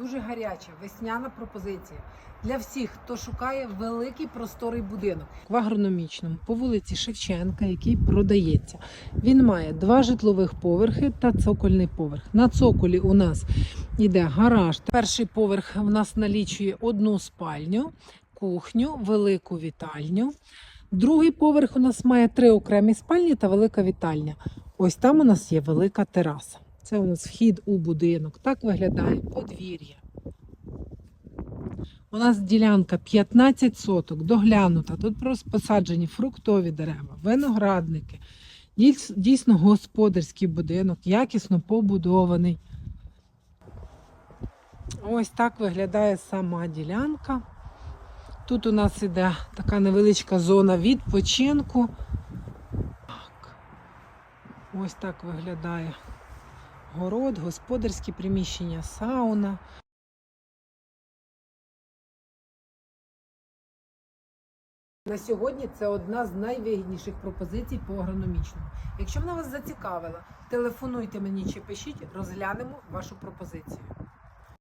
дуже гаряча весняна пропозиція для всіх, хто шукає великий просторий будинок в агрономічному по вулиці Шевченка, який продається. Він має два житлових поверхи та цокольний поверх. На цоколі у нас йде гараж. Перший поверх в нас налічує одну спальню, кухню, велику вітальню. Другий поверх у нас має три окремі спальні та велика вітальня. Ось там у нас є велика тераса. Це у нас вхід у будинок. Так виглядає подвір'я. У нас ділянка 15 соток, доглянута. Тут просто посаджені фруктові дерева, виноградники. Дійсно господарський будинок, якісно побудований. Ось так виглядає сама ділянка. Тут у нас іде така невеличка зона відпочинку. Так. Ось так виглядає город, господарські приміщення, сауна. На сьогодні це одна з найвигідніших пропозицій по агрономічному. Якщо вона вас зацікавила, телефонуйте мені чи пишіть, розглянемо вашу пропозицію.